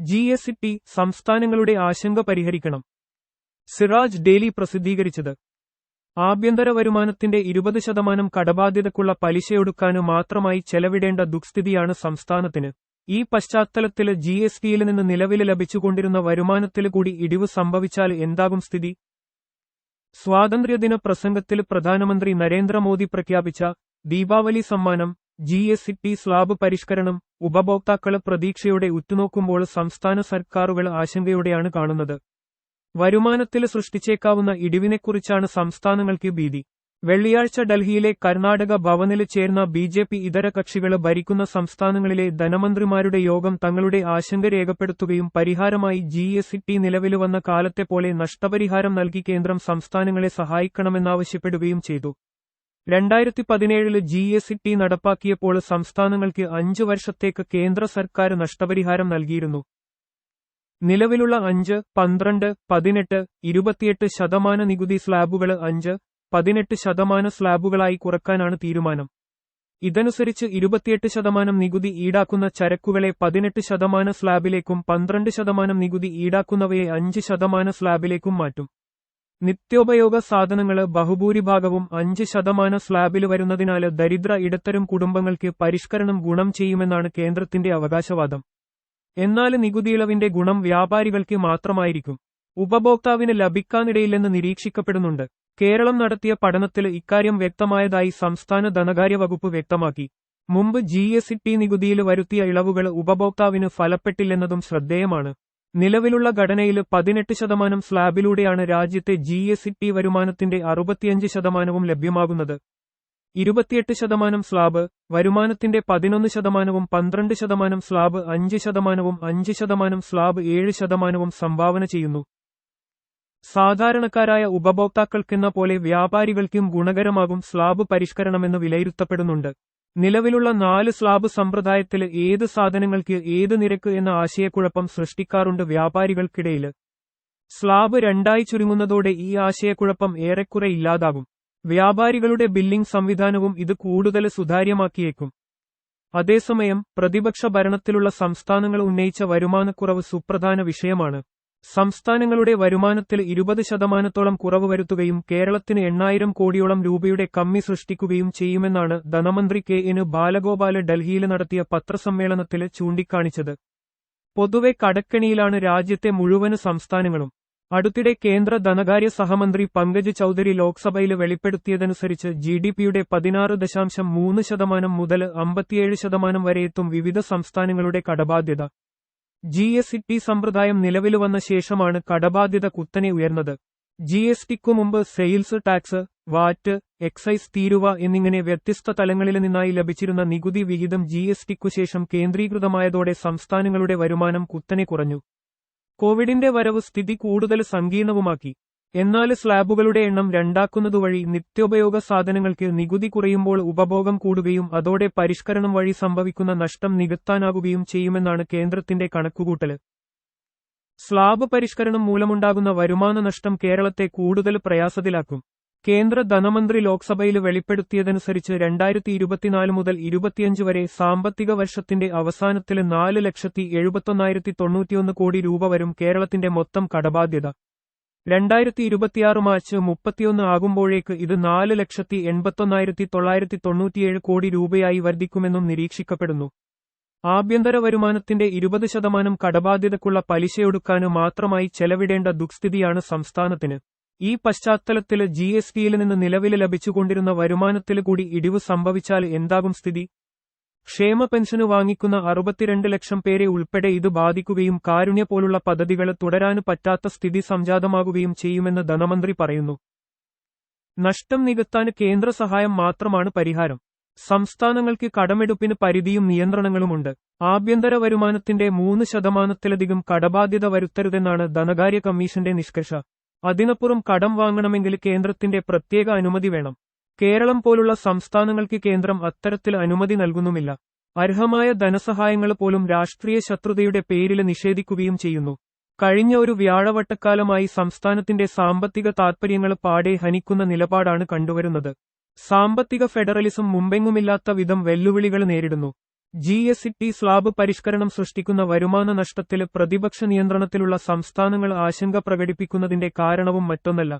G S T സംസ്ഥാനങ്ങളുടെ ആശങ്ക പരിഹരിക്കണം. സിറാജ് ഡെയിലി പ്രസിദ്ധീകരിച്ചത്. ആഭ്യന്തര വരുമാനത്തിന്റെ ഇരുപത് ശതമാനം കടബാധ്യതക്കുള്ള പലിശയൊടുക്കാന് മാത്രമായി ചെലവിടേണ്ട ദുഃസ്ഥിതിയാണ് സംസ്ഥാനത്തിന്. ഈ പശ്ചാത്തലത്തിൽ ജി എസ് ടിയിൽ നിന്ന് നിലവിൽ ലഭിച്ചുകൊണ്ടിരുന്ന വരുമാനത്തിൽ കൂടി ഇടിവ് സംഭവിച്ചാൽ എന്താകും സ്ഥിതി? സ്വാതന്ത്ര്യദിന പ്രസംഗത്തിൽ പ്രധാനമന്ത്രി നരേന്ദ്രമോദി പ്രഖ്യാപിച്ച ദീപാവലി സമ്മാനം ജി എസ് ടി സ്ലാബ് പരിഷ്കരണം ഉപഭോക്താക്കളെ പ്രതീക്ഷയോടെ ഉറ്റുനോക്കുമ്പോൾ സംസ്ഥാന സർക്കാരുകൾ ആശങ്കയോടെയാണ് കാണുന്നത്. വരുമാനത്തിൽ സൃഷ്ടിച്ചേക്കാവുന്ന ഇടിവിനെക്കുറിച്ചാണ് സംസ്ഥാനങ്ങൾക്ക് ഭീതി. വെള്ളിയാഴ്ച ഡൽഹിയിലെ കർണാടക ഭവനിൽ ചേർന്ന ബി ജെ പി ഇതര കക്ഷികൾ ഭരിക്കുന്ന സംസ്ഥാനങ്ങളിലെ ധനമന്ത്രിമാരുടെ യോഗം തങ്ങളുടെ ആശങ്ക രേഖപ്പെടുത്തുകയും പരിഹാരമായി ജി എസ് ടി നിലവിൽ വന്ന കാലത്തെ പോലെ നഷ്ടപരിഹാരം നൽകി കേന്ദ്രം സംസ്ഥാനങ്ങളെ സഹായിക്കണമെന്നാവശ്യപ്പെടുകയും ചെയ്തു. രണ്ടായിരത്തി പതിനേഴിൽ ജി എസ് ടി നടപ്പാക്കിയപ്പോൾ സംസ്ഥാനങ്ങൾക്ക് അഞ്ചു വർഷത്തേക്ക് കേന്ദ്ര സർക്കാർ നഷ്ടപരിഹാരം നൽകിയിരുന്നു. നിലവിലുള്ള അഞ്ച് പന്ത്രണ്ട് പതിനെട്ട് ഇരുപത്തിയെട്ട് ശതമാന നികുതി സ്ലാബുകൾ അഞ്ച് പതിനെട്ട് ശതമാന സ്ലാബുകളായി കുറക്കാനാണ് തീരുമാനം. ഇതനുസരിച്ച് ഇരുപത്തിയെട്ട് ശതമാനം നികുതി ഈടാക്കുന്ന ചരക്കുകളെ പതിനെട്ട് ശതമാന സ്ലാബിലേക്കും പന്ത്രണ്ട് ശതമാനം നികുതി ഈടാക്കുന്നവയെ അഞ്ച് ശതമാന സ്ലാബിലേക്കും മാറ്റും. നിത്യോപയോഗ സാധനങ്ങൾ ബഹുഭൂരിഭാഗവും അഞ്ച് ശതമാന സ്ലാബിൽ വരുന്നതിനാൽ ദരിദ്ര ഇടത്തരം കുടുംബങ്ങൾക്ക് പരിഷ്കരണം ഗുണം ചെയ്യുമെന്നാണ് കേന്ദ്രത്തിന്റെ അവകാശവാദം. എന്നാൽ നികുതിയിളവിന്റെ ഗുണം വ്യാപാരികൾക്ക് മാത്രമായിരിക്കും. ഉപഭോക്താവിന് ലഭിക്കാനിടയില്ലെന്ന് നിരീക്ഷിക്കപ്പെടുന്നുണ്ട്. കേരളം നടത്തിയ പഠനത്തിൽ ഇക്കാര്യം വ്യക്തമായതായി സംസ്ഥാന ധനകാര്യ വകുപ്പ് വ്യക്തമാക്കി. മുമ്പ് ജി എസ് ടി നികുതിയിൽ വരുത്തിയ ഇളവുകൾ ഉപഭോക്താവിന് ഫലപ്പെട്ടില്ലെന്നതും ശ്രദ്ധേയമാണ്. നിലവിലുള്ള ഘടനയിൽ പതിനെട്ട് ശതമാനം സ്ലാബിലൂടെയാണ് രാജ്യത്തെ ജി എസ് ടി വരുമാനത്തിന്റെ അറുപത്തിയഞ്ച് ശതമാനവും ലഭ്യമാകുന്നത്. ഇരുപത്തിയെട്ട് ശതമാനം സ്ലാബ് വരുമാനത്തിന്റെ പതിനൊന്ന് ശതമാനവും പന്ത്രണ്ട് ശതമാനം സ്ലാബ് അഞ്ച് ശതമാനവും അഞ്ച് ശതമാനം സ്ലാബ് ഏഴ് ശതമാനവും സംഭാവന ചെയ്യുന്നു. സാധാരണക്കാരായ ഉപഭോക്താക്കൾക്കെന്ന പോലെ വ്യാപാരികൾക്കും ഗുണകരമാകും സ്ലാബ് പരിഷ്കരണമെന്ന് വിലയിരുത്തപ്പെടുന്നുണ്ട്. നിലവിലുള്ള നാല് സ്ലാബ് സമ്പ്രദായത്തിൽ ഏത് സാധനങ്ങൾക്ക് ഏത് നിരക്ക് എന്ന ആശയക്കുഴപ്പം സൃഷ്ടിക്കാറുണ്ട് വ്യാപാരികൾക്കിടയിൽ. സ്ലാബ് രണ്ടായി ചുരുങ്ങുന്നതോടെ ഈ ആശയക്കുഴപ്പം ഏറെക്കുറെ ഇല്ലാതാകും. വ്യാപാരികളുടെ ബില്ലിംഗ് സംവിധാനവും ഇത് കൂടുതൽ സുതാര്യമാക്കിയേക്കും. അതേസമയം പ്രതിപക്ഷ ഭരണത്തിലുള്ള സംസ്ഥാനങ്ങൾ ഉന്നയിച്ച വരുമാനക്കുറവ് സുപ്രധാന വിഷയമാണ്. സംസ്ഥാനങ്ങളുടെ വരുമാനത്തിൽ ഇരുപത് ശതമാനത്തോളം കുറവ് വരുത്തുകയും കേരളത്തിന് എണ്ണായിരം കോടിയോളം രൂപയുടെ കമ്മി സൃഷ്ടിക്കുകയും ചെയ്യുമെന്നാണ് ധനമന്ത്രി കെ. എന് ബാലഗോപാൽ ഡൽഹിയിൽ നടത്തിയ പത്രസമ്മേളനത്തിൽ ചൂണ്ടിക്കാണിച്ചത്. പൊതുവെ കടക്കെണിയിലാണ് രാജ്യത്തെ മുഴുവൻ സംസ്ഥാനങ്ങളും. അടുത്തിടെ കേന്ദ്ര ധനകാര്യ സഹമന്ത്രി പങ്കജ് ചൌധരി ലോക്സഭയിൽ വെളിപ്പെടുത്തിയതനുസരിച്ച് ജി ഡി പിയുടെ പതിനാറ് ദശാംശം മൂന്ന് ശതമാനം മുതൽ അമ്പത്തിയേഴ് ശതമാനം വരെയെത്തും വിവിധ സംസ്ഥാനങ്ങളുടെ കടബാധ്യത. ജി എസ് ടി സമ്പ്രദായം നിലവിൽ വന്ന ശേഷമാണ് കടബാധ്യത കുത്തനെ ഉയർന്നത്. ജി എസ് ടിക്കു മുമ്പ് സെയിൽസ് ടാക്സ് വാറ്റ് എക്സൈസ് തീരുവ എന്നിങ്ങനെ വ്യത്യസ്ത തലങ്ങളിൽ നിന്നായി ലഭിച്ചിരുന്ന നികുതി വിഹിതം ജി എസ് ടിക്കു ശേഷം കേന്ദ്രീകൃതമായതോടെ സംസ്ഥാനങ്ങളുടെ വരുമാനം കുത്തനെ കുറഞ്ഞു. കോവിഡിന്റെ വരവ് സ്ഥിതി കൂടുതൽ സങ്കീർണവുമാക്കി. എന്നാൽ സ്ലാബുകളുടെ എണ്ണം രണ്ടാക്കുന്നതുവഴി നിത്യോപയോഗ സാധനങ്ങൾക്ക് നികുതി കുറയുമ്പോൾ ഉപഭോഗം കൂടുകയും അതോടെ പരിഷ്കരണം വഴി സംഭവിക്കുന്ന നഷ്ടം നികത്താനാകുകയും ചെയ്യുമെന്നാണ് കേന്ദ്രത്തിന്റെ കണക്കുകൂട്ടൽ. സ്ലാബ് പരിഷ്കരണം മൂലമുണ്ടാകുന്ന വരുമാന നഷ്ടം കേരളത്തെ കൂടുതൽ പ്രയാസത്തിലാക്കും. കേന്ദ്ര ധനമന്ത്രി ലോക്സഭയിൽ വെളിപ്പെടുത്തിയതനുസരിച്ച് രണ്ടായിരത്തി ഇരുപത്തിനാല് മുതൽ ഇരുപത്തിയഞ്ച് വരെ സാമ്പത്തിക വർഷത്തിന്റെ അവസാനത്തിൽ നാല് ലക്ഷത്തി എഴുപത്തൊന്നായിരത്തി തൊണ്ണൂറ്റിയൊന്ന് കോടി രൂപ വരും കേരളത്തിന്റെ മൊത്തം കടബാധ്യത. രണ്ടായിരത്തി ഇരുപത്തിയാറ് മാർച്ച് മുപ്പത്തിയൊന്ന് ആകുമ്പോഴേക്ക് ഇത് നാല് ലക്ഷത്തി എൺപത്തൊന്നായിരത്തി തൊള്ളായിരത്തി തൊണ്ണൂറ്റിയേഴ് കോടി രൂപയായി വർദ്ധിക്കുമെന്നും നിരീക്ഷിക്കപ്പെടുന്നു. ആഭ്യന്തര വരുമാനത്തിന്റെ ഇരുപത് ശതമാനം കടബാധ്യതക്കുള്ള പലിശയൊടുക്കാന് മാത്രമായി ചെലവിടേണ്ട ദുഃസ്ഥിതിയാണ് സംസ്ഥാനത്തിന്. ഈ പശ്ചാത്തലത്തിൽ ജി എസ് ടിയിൽ നിന്ന് നിലവിൽ ലഭിച്ചുകൊണ്ടിരുന്ന വരുമാനത്തിൽ കൂടി ഇടിവ് സംഭവിച്ചാൽ എന്താകും സ്ഥിതി? ക്ഷേമ പെൻഷന് വാങ്ങിക്കുന്ന അറുപത്തിരണ്ട് ലക്ഷം പേരെ ഉൾപ്പെടെ ഇത് ബാധിക്കുകയും കാരുണ്യ പോലുള്ള പദ്ധതികൾ തുടരാനു പറ്റാത്ത സ്ഥിതി സംജാതമാകുകയും ചെയ്യുമെന്ന് ധനമന്ത്രി പറയുന്നു. നഷ്ടം നികത്താൻ കേന്ദ്ര സഹായം മാത്രമാണ് പരിഹാരം. സംസ്ഥാനങ്ങൾക്ക് കടമെടുപ്പിന് പരിധിയും നിയന്ത്രണങ്ങളുമുണ്ട്. ആഭ്യന്തര വരുമാനത്തിന്റെ മൂന്ന് ശതമാനത്തിലധികം കടബാധ്യത വരുത്തരുതെന്നാണ് ധനകാര്യ കമ്മീഷന്റെ നിഷ്കർഷ. അതിനപ്പുറം കടം വാങ്ങണമെങ്കിൽ കേന്ദ്രത്തിന്റെ പ്രത്യേക അനുമതി വേണം. കേരളം പോലുള്ള സംസ്ഥാനങ്ങൾക്ക് കേന്ദ്രം അത്തരത്തിൽ അനുമതി നൽകുന്നുമില്ല. അർഹമായ ധനസഹായങ്ങൾ പോലും രാഷ്ട്രീയ ശത്രുതയുടെ പേരിൽ നിഷേധിക്കുകയും ചെയ്യുന്നു. കഴിഞ്ഞ ഒരു വ്യാഴവട്ടക്കാലമായി സംസ്ഥാനത്തിന്റെ സാമ്പത്തിക താൽപര്യങ്ങൾ പാടെ ഹനിക്കുന്ന നിലപാടാണ് കണ്ടുവരുന്നത്. സാമ്പത്തിക ഫെഡറലിസം മുമ്പെങ്ങുമില്ലാത്ത വിധം വെല്ലുവിളികൾ നേരിടുന്നു. ജി എസ് ടി സ്ലാബ് പരിഷ്കരണം സൃഷ്ടിക്കുന്ന വരുമാന നഷ്ടത്തിൽ പ്രതിപക്ഷ നിയന്ത്രണത്തിലുള്ള സംസ്ഥാനങ്ങൾ ആശങ്ക പ്രകടിപ്പിക്കുന്നതിന്റെ കാരണവും മറ്റൊന്നല്ല.